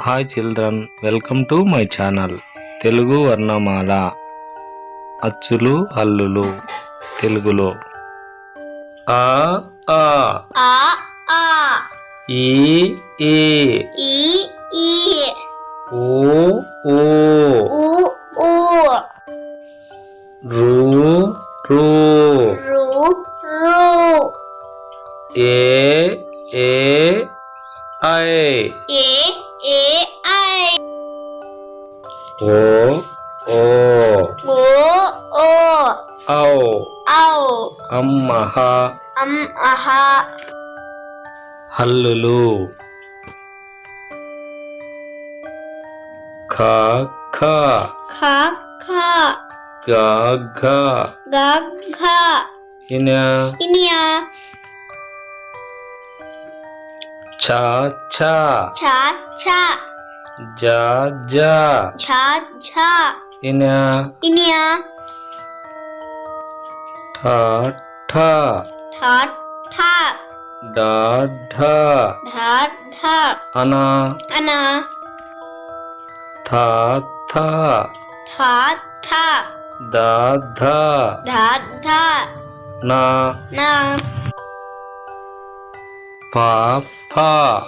Hi children welcome to my channel Telugu వర్ణమాల అచ్చులు హల్లులు తెలుగులో ఆ ఆ ఆ ఆ ఈ ఈ ఈ ఈ ఓ ఓ ఉ ఉ రు రు రు రు ఏ ఏ ఐ ఏ ế ai bố ô bố ô âu âu ha ha ಹಲ್ಲುಲು ಖ ಖ ಖ ಖ ಗ ಘ ಗ ಘ ಇನ್ಯ ಇನ್ಯ ছা ছা। ছা ছা। যা যা। ছা ছা। ইনা ইনিয়া। ঠা ঠা। ঠা ঠা। ডা ঢা। ঢা ঢা। আনা। আনা। থা থা। থা থা। দা ধা। ধা ধা। না। না। পা ప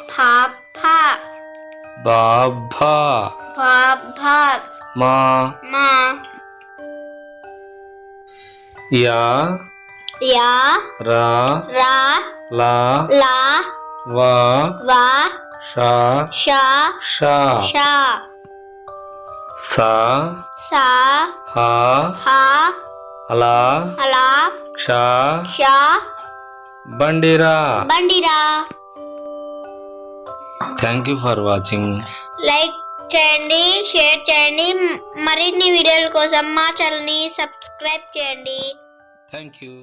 ఫ ఫ ఫ బ భ భ భ మ మ య య ర ర ల ల వ వ ష ష ష ష స స హ హ అల అల క్ష ష బండిరా బండిరా Thank you for watching like చేయండి షేర్ చేయండి. మరిన్ని వీడియోల కోసం మా ఛానల్ని సబ్స్క్రైబ్ చేయండి. Thank you